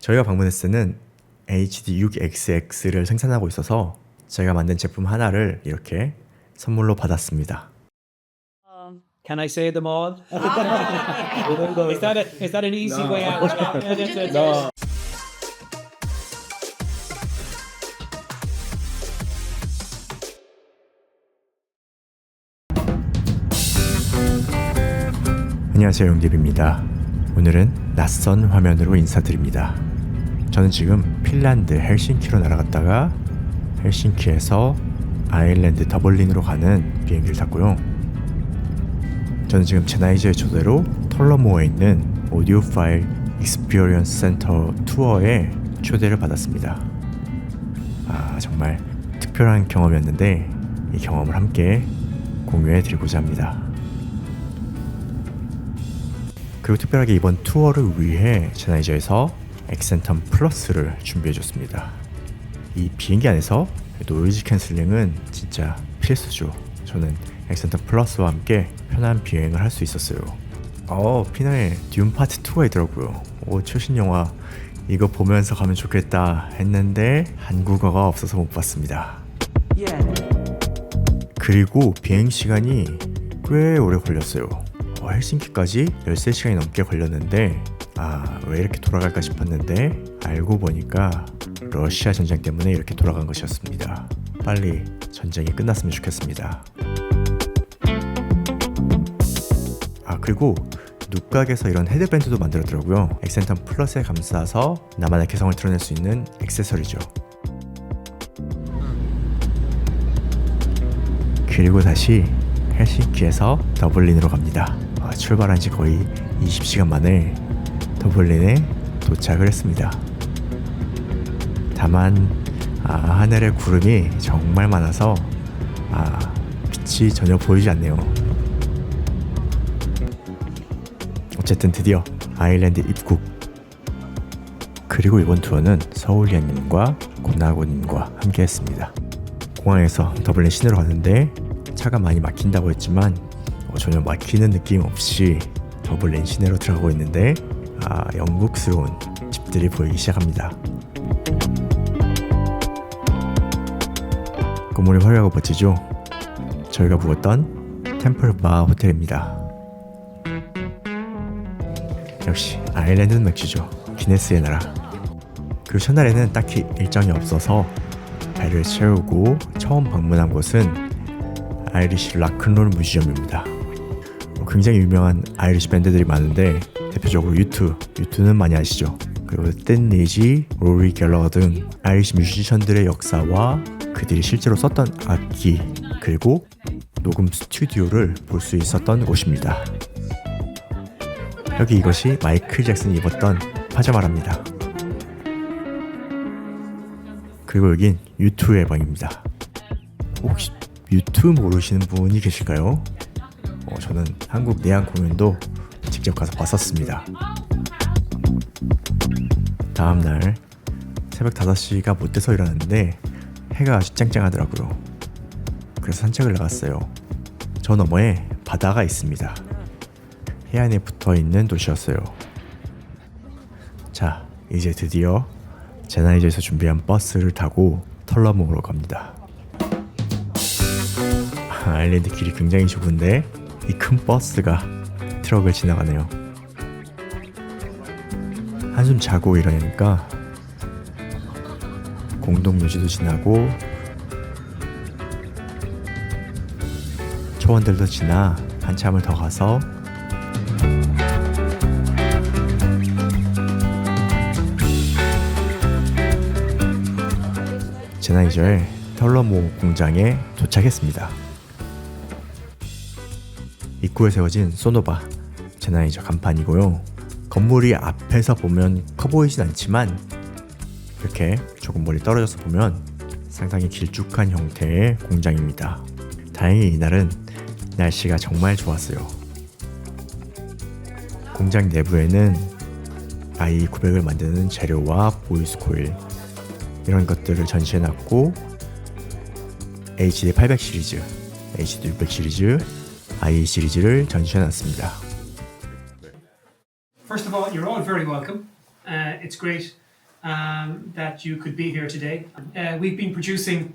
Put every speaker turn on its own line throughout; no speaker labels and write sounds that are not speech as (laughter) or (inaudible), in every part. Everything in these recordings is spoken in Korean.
저희가 방문했을 때는 HD6XX 를 생산하고 있어서 제가 만든 제품 하나를 이렇게 선물로 받았습니다.
Can I say them all? (laughs) is that a, is that an easy way out? (laughs) no.
안녕하세요 용집입니다. 오늘은 낯선 화면으로 인사드립니다. 저는 지금 핀란드 헬싱키로 날아갔다가 헬싱키에서 아일랜드 더블린으로 가는 비행기를 탔고요. 저는 지금 제나이저의 초대로 털러모어에 있는 오디오 파일 익스피리언스 센터 투어에 초대를 받았습니다. 아 정말 특별한 경험이었는데 이 경험을 함께 공유해 드리고자 합니다. 그리고 특별하게 이번 투어를 위해 제나이저에서 엑센텀 플러스를 준비해 줬습니다. 이 비행기 안에서 노이즈 캔슬링은 진짜 필수죠. 저는 엑센텀 플러스와 함께 편한 비행을 할 수 있었어요. 어, 피나의 듄 파트 2가 있더라고요. 오, 최신 영화 이거 보면서 가면 좋겠다 했는데 한국어가 없어서 못 봤습니다. 그리고 비행 시간이 꽤 오래 걸렸어요. 어, 헬싱키까지 13시간이 넘게 걸렸는데 아 왜 이렇게 돌아갈까 싶었는데 알고 보니까 러시아 전쟁 때문에 이렇게 돌아간 것이었습니다. 빨리 전쟁이 끝났으면 좋겠습니다. 아 그리고 눕각에서 이런 헤드밴드도 만들었더라고요. 엑센텀 플러스에 감싸서 나만의 개성을 드러낼 수 있는 액세서리죠. 그리고 다시 헬싱키에서 더블린으로 갑니다. 아, 출발한 지 거의 20시간 만에 더블린에 도착을 했습니다. 다만 아, 하늘에 구름이 정말 많아서 아, 빛이 전혀 보이지 않네요. 어쨌든 드디어 아일랜드 입국. 그리고 이번 투어는 서울리안님과 고나고님과 함께했습니다. 공항에서 더블린 시내로 갔는데 차가 많이 막힌다고 했지만 어, 전혀 막히는 느낌 없이 더블린 시내로 들어가고 있는데 아 영국스러운 집들이 보이기 시작합니다. 건물이 화려하고 멋지죠? 저희가 묵었던 템플 바 호텔입니다. 역시 아일랜드는 맥주죠. 기네스의 나라. 그리고 첫날에는 딱히 일정이 없어서 배를 채우고 처음 방문한 곳은 아이리시 락큰롤 뮤지엄입니다. 어, 굉장히 유명한 아이리시 밴드들이 많은데 대표적으로 유투, 유투는 많이 아시죠? 그리고 댄 리지, 로리 갤러 등 아이리시 뮤지션들의 역사와 그들이 실제로 썼던 악기 그리고 녹음 스튜디오를 볼 수 있었던 곳입니다. 여기 이것이 마이클 잭슨이 입었던 파자마랍니다. 그리고 여긴 유투의 방입니다. 혹시 유튜 모르시는 분이 계실까요? 어, 저는 한국 내한 공연도 직접 가서 봤었습니다. 다음 날 새벽 5시가 못 돼서 일어났는데 해가 아주 쨍쨍하더라고요. 그래서 산책을 나갔어요. 저 너머에 바다가 있습니다. 해안에 붙어 있는 도시였어요. 자, 이제 드디어 제나이저에서 준비한 버스를 타고 털러몽으로 갑니다. 아일랜드 길이 굉장히 좁은데 이 큰 버스가 트럭을 지나가네요. 한숨 자고 일어나니까 공동묘지도 지나고 초원들도 지나 한참을 더 가서 제나이저의 털러모 공장에 도착했습니다. 입구에 세워진 소노바 제나이저 간판이고요. 건물이 앞에서 보면 커 보이진 않지만 이렇게 조금 멀리 떨어져서 보면 상당히 길쭉한 형태의 공장입니다. 다행히 이날은 날씨가 정말 좋았어요. 공장 내부에는 i900을 만드는 재료와 보이스 코일 이런 것들을 전시해놨고 HD800 시리즈, HD600 시리즈, i 시리즈를 전시해놨습니다.
First of all, you're all very welcome. Uh, it's great um, that you could be here today. Uh, we've been producing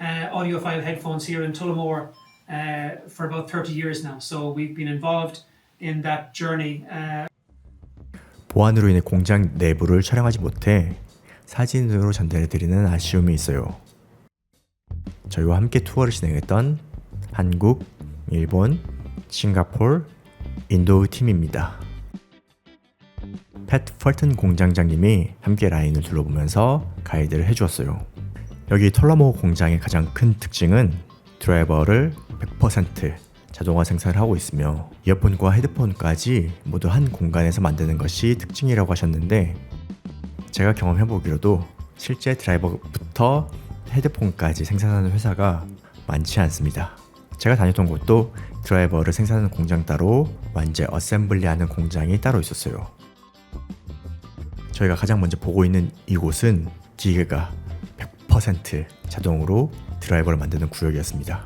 uh, audiophile headphones here in Tullamore uh, for about 30 years now, so we've been involved in that journey. Uh,
보안으로 인해 공장 내부를 촬영하지 못해 사진으로 전달해드리는 아쉬움이 있어요. 저희와 함께 투어를 진행했던 한국, 일본, 싱가폴, 인도 팀입니다. 팻 펄튼 공장장님이 함께 라인을 둘러보면서 가이드를 해주었어요. 여기 털라모 공장의 가장 큰 특징은 드라이버를 100% 자동화 생산을 하고 있으며 이어폰과 헤드폰까지 모두 한 공간에서 만드는 것이 특징이라고 하셨는데 제가 경험해보기로도 실제 드라이버부터 헤드폰까지 생산하는 회사가 많지 않습니다. 제가 다녔던 곳도 드라이버를 생산하는 공장 따로 완제 어셈블리하는 공장이 따로 있었어요. 저희가 가장 먼저 보고 있는 이곳은 기계가 100% 자동으로 드라이버를 만드는 구역이었습니다.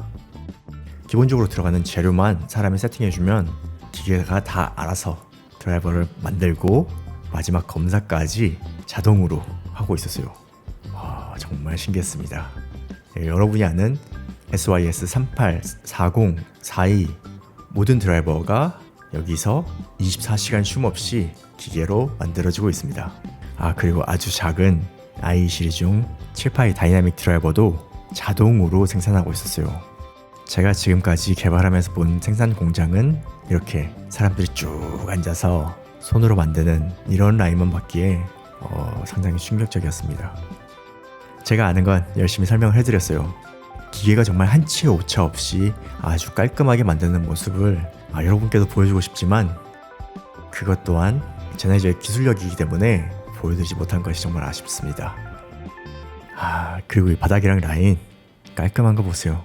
기본적으로 들어가는 재료만 사람이 세팅해주면 기계가 다 알아서 드라이버를 만들고 마지막 검사까지 자동으로 하고 있었어요. 와, 정말 신기했습니다. 예, 여러분이 아는 SYS 38, 40, 42 모든 드라이버가 여기서 24시간 쉼 없이 기계로 만들어지고 있습니다. 아 그리고 아주 작은 i 시리즈 중 7파이 다이나믹 드라이버도 자동으로 생산하고 있었어요. 제가 지금까지 개발하면서 본 생산 공장은 이렇게 사람들이 쭉 앉아서 손으로 만드는 이런 라인만 봤기에 어, 상당히 충격적이었습니다. 제가 아는 건 열심히 설명을 해드렸어요. 기계가 정말 한치의 오차 없이 아주 깔끔하게 만드는 모습을 아, 여러분께도 보여주고 싶지만 그것 또한 제나이저의 기술력이기 때문에 보여드리지 못한 것이 정말 아쉽습니다. 아 그리고 이 바닥이랑 라인 깔끔한 거 보세요.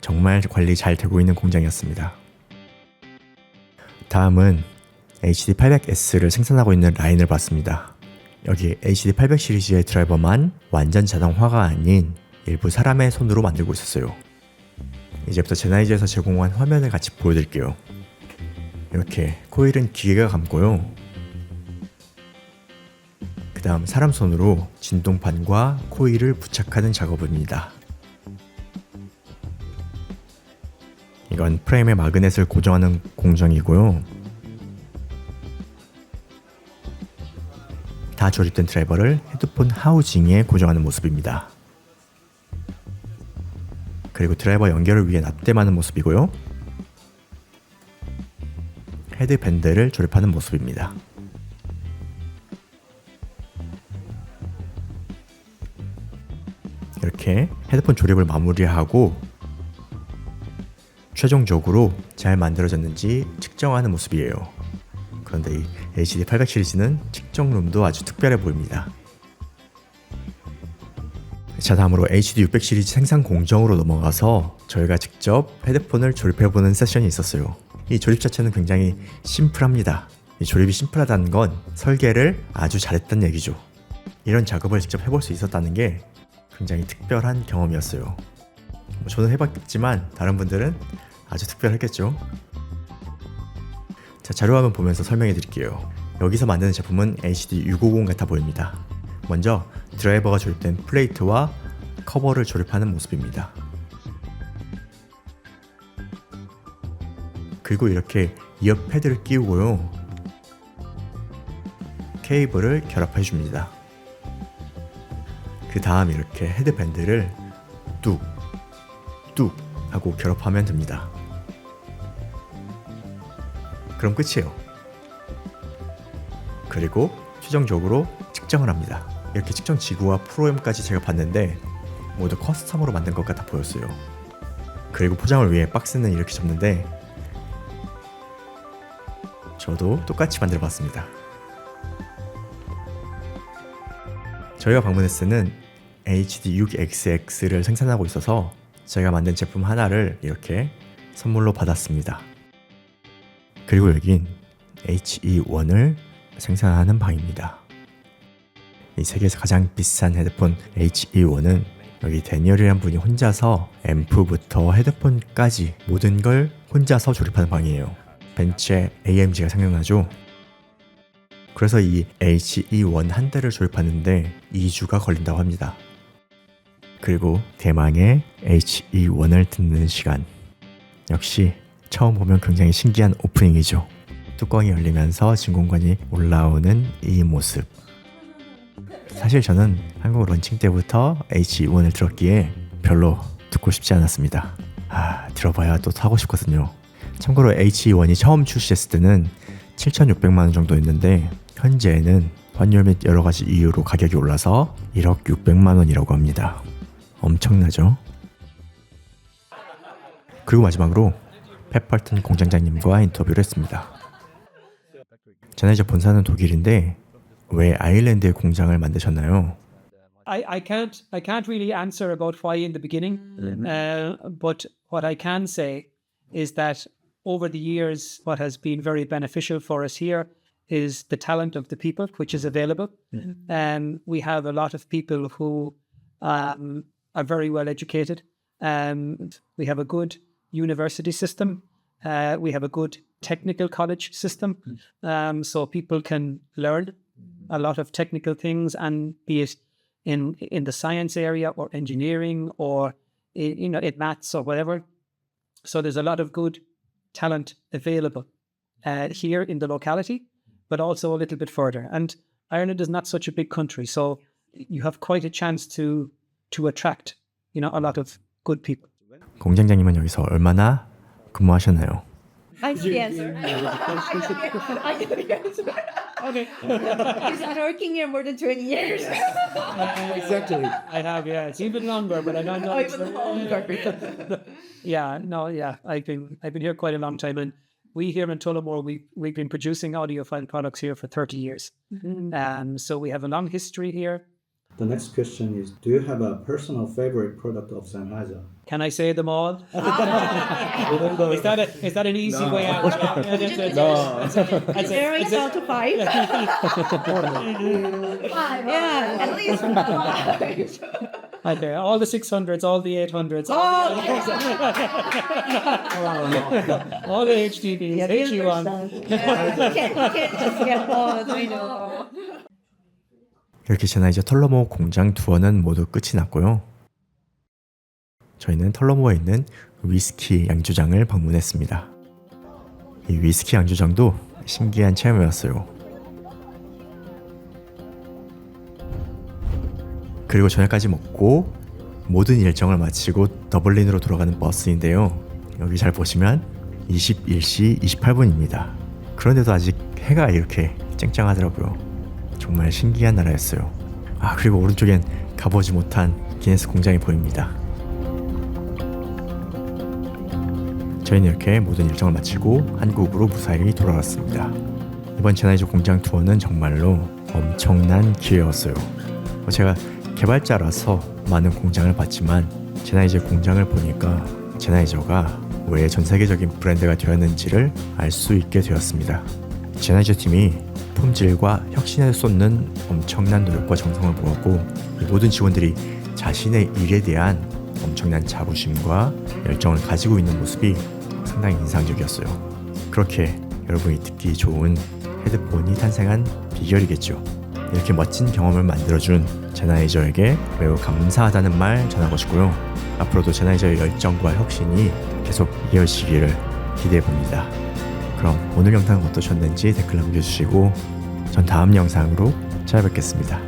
정말 관리 잘 되고 있는 공장이었습니다. 다음은 HD800S를 생산하고 있는 라인을 봤습니다. 여기 HD800 시리즈의 드라이버만 완전 자동화가 아닌 일부 사람의 손으로 만들고 있었어요. 이제부터 제나이저에서 제공한 화면을 같이 보여드릴게요. 이렇게 코일은 기계가 감고요. 그 다음 사람 손으로 진동판과 코일을 부착하는 작업입니다. 이건 프레임에 마그넷을 고정하는 공정이고요. 다 조립된 드라이버를 헤드폰 하우징에 고정하는 모습입니다. 그리고 드라이버 연결을 위해 납땜하는 모습이고요. 헤드밴드를 조립하는 모습입니다. 이렇게 헤드폰 조립을 마무리하고 최종적으로 잘 만들어졌는지 측정하는 모습이에요. 그런데 이 HD 800 시리즈는 측정 룸도 아주 특별해 보입니다. 자 다음으로 HD 600 시리즈 생산 공정으로 넘어가서 저희가 직접 헤드폰을 조립해보는 세션이 있었어요. 이 조립 자체는 굉장히 심플합니다. 이 조립이 심플하다는 건 설계를 아주 잘했다는 얘기죠. 이런 작업을 직접 해볼 수 있었다는 게 굉장히 특별한 경험이었어요. 뭐 저는 해봤지만 다른 분들은 아주 특별했겠죠. 자 자료화면 보면서 설명해 드릴게요. 여기서 만드는 제품은 HD 650 같아 보입니다. 먼저 드라이버가 조립된 플레이트와 커버를 조립하는 모습입니다. 그리고 이렇게 이어 패드를 끼우고요. 케이블을 결합해 줍니다. 그 다음 이렇게 헤드밴드를 뚝, 뚝 하고 결합하면 됩니다. 그럼 끝이에요. 그리고 최종적으로 측정을 합니다. 이렇게 측정 지구와 프로그램까지 제가 봤는데 모두 커스텀으로 만든 것 같아 보였어요. 그리고 포장을 위해 박스는 이렇게 접는데 저도 똑같이 만들어 봤습니다. 저희가 방문했스는 HD6XX6를 생산하고 있어서 제가 만든 제품 하나를 이렇게 선물로 받았습니다. 그리고 여긴 HE1을 생산하는 방입니다. 이 세계에서 가장 비싼 헤드폰 HE1은 여기 데니얼이라는 분이 혼자서 앰프부터 헤드폰까지 모든 걸 혼자서 조립하는 방이에요. 벤츠의 AMG가 생각나죠? 그래서 이 HE1 한 대를 조립하는데 2주가 걸린다고 합니다. 그리고 대망의 HE1을 듣는 시간. 역시 처음 보면 굉장히 신기한 오프닝이죠. 뚜껑이 열리면서 진공관이 올라오는 이 모습. 사실 저는 한국 런칭 때부터 HE1을 들었기에 별로 듣고 싶지 않았습니다. 아, 들어봐야 또 타고 싶거든요. 참고로 HE1이 처음 출시했을 때는 7,600만 원 정도였는데 현재는 환율 및 여러 가지 이유로 가격이 올라서 1억 600만 원이라고 합니다. 엄청나죠? 그리고 마지막으로 페펄튼 공장장님과 인터뷰를 했습니다. 제네저 본사는 독일인데 왜 아일랜드에 공장을 만드셨나요?
I, I can't I can't really answer about why in the beginning, uh, but what I can say is that over the years, what has been very beneficial for us here is the talent of the people, which is available. Um, we have a lot of people who um, are very well educated. Um, we have a good university system. Uh, we have a good technical college system, um, so people can learn a lot of technical things, and be it in in the science area or engineering or i- you know in maths or whatever. So there's a lot of good talent available uh, here in the locality, but also a little bit further. And Ireland is not such a big country, so you have quite a chance to to attract you know a lot of good people.
공장장님은 여기서 얼마나 근무하셨나요?
I know the answer. I know the answer.
Okay. (laughs)
He's been working here more than 20 years. (laughs)
exactly. I have, yeah. It's even longer, but I don't know.
Oh, even longer. (laughs)
yeah, no, yeah. I've been I've been here quite a long time, and we here in Tullamore we we've been producing audiophile products here for thirty years. Um, so we have a long history here.
The next question is Do you have a personal favorite product of Sennheiser?
Can I say them all? (laughs) Ah, (laughs) is that a, is that an easy way out? no. I'd say,
Zero
I'd
is
say- (laughs)
five. Five. Yeah, at least five.
Okay, all the 600s, all the 800s, all,
Oh,
the, all the HDDs,
yeah,
HE1.
Yeah, you can't, you can't just get both. I know.
이렇게 제나이저 털러모 공장 투어는 모두 끝이 났고요. 저희는 털러모에 있는 위스키 양조장을 방문했습니다. 이 위스키 양조장도 신기한 체험이었어요. 그리고 저녁까지 먹고 모든 일정을 마치고 더블린으로 돌아가는 버스인데요. 여기 잘 보시면 21시 28분입니다. 그런데도 아직 해가 이렇게 쨍쨍하더라고요. 정말 신기한 나라였어요. 아 그리고 오른쪽엔 가보지 못한 기네스 공장이 보입니다. 저희는 이렇게 모든 일정을 마치고 한국으로 무사히 돌아왔습니다. 이번 제나이저 공장 투어는 정말로 엄청난 기회였어요. 어, 제가 개발자라서 많은 공장을 봤지만 제나이저 공장을 보니까 제나이저가 왜 전 세계적인 브랜드가 되었는지를 알 수 있게 되었습니다. 제나이저 팀이 품질과 혁신에 쏟는 엄청난 노력과 정성을 모았고 이 모든 직원들이 자신의 일에 대한 엄청난 자부심과 열정을 가지고 있는 모습이 상당히 인상적이었어요. 그렇게 여러분이 듣기 좋은 헤드폰이 탄생한 비결이겠죠. 이렇게 멋진 경험을 만들어준 제나이저에게 매우 감사하다는 말 전하고 싶고요. 앞으로도 제나이저의 열정과 혁신이 계속 이어지기를 기대해 봅니다. 그럼 오늘 영상 어떠셨는지 댓글 남겨주시고 전 다음 영상으로 찾아뵙겠습니다.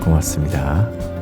고맙습니다.